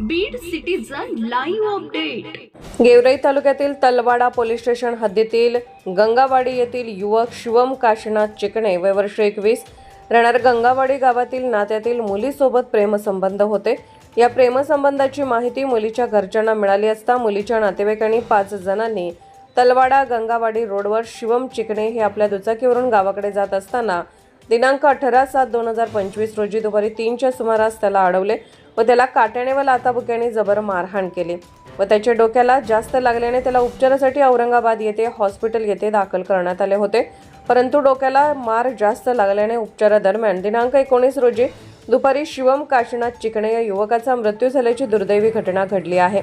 Beed citizen live update Georai तालुक्यातील Talwada police station हद्दीतील गंगावाडी येथील युवक शिवम काशीनाथ चिकणे वय वर्ष एकवीस. राहणार गंगावाडी गावातील नात्यातील मुलीसोबत प्रेमसंबंध होते. या प्रेमसंबंधाची माहिती मुलीच्या घरच्यांना मिळाली असता मुलीच्या नातेवाईकांनी पाच जणांनी तलवाडा गंगावाडी रोडवर शिवम चिकणे हे आपल्या दुचाकीवरून गावाकडे जात असताना दिनांक अठरा सात दोन हजार पंचवीस रोजी दुपारी तीनच्या सुमारास त्याला अडवले. व त्याला काट्याने व लाताबुक्याने जबर मारहाण केली. व त्याच्या डोक्याला जास्त लागल्याने त्याला उपचारासाठी औरंगाबाद येथे हॉस्पिटल येथे दाखल करण्यात आले होते. परंतु डोक्याला मार जास्त लागल्याने उपचारादरम्यान दिनांक एकोणीस रोजी दुपारी शिवम काशीनाथ चिकणे या युवकाचा मृत्यू झाल्याची दुर्दैवी घटना घडली आहे.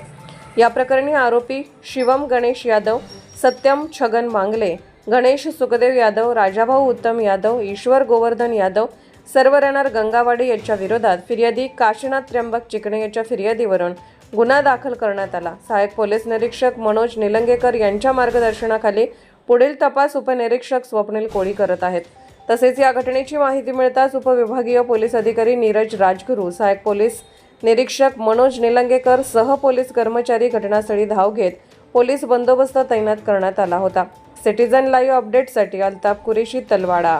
या प्रकरणी आरोपी शिवम गणेश यादव सत्यम छगन मांगले गणेश सुखदेव यादव राजाभाऊ उत्तम यादव ईश्वर गोवर्धन यादव सर्व राहणार गंगावाडी यांच्या विरोधात फिर्यादी काशीनाथ त्र्यंबक चिकणे यांच्या फिर्यादीवरून गुन्हा दाखल करण्यात आला. सहाय्यक पोलीस निरीक्षक मनोज निलंगेकर यांच्या मार्गदर्शनाखाली पुढील तपास उपनिरीक्षक स्वप्नील कोळी करत आहेत. तसेच या घटनेची माहिती मिळताच उपविभागीय पोलीस अधिकारी नीरज राजगुरू सहाय्यक पोलीस निरीक्षक मनोज निलंगेकर सह पोलीस कर्मचारी घटनास्थळी धाव घेत पोलीस बंदोबस्त तैनात करण्यात आला होता. सिटीजन लाईव्ह अपडेटसाठी अल्ताफ कुरेशी तलवाडा.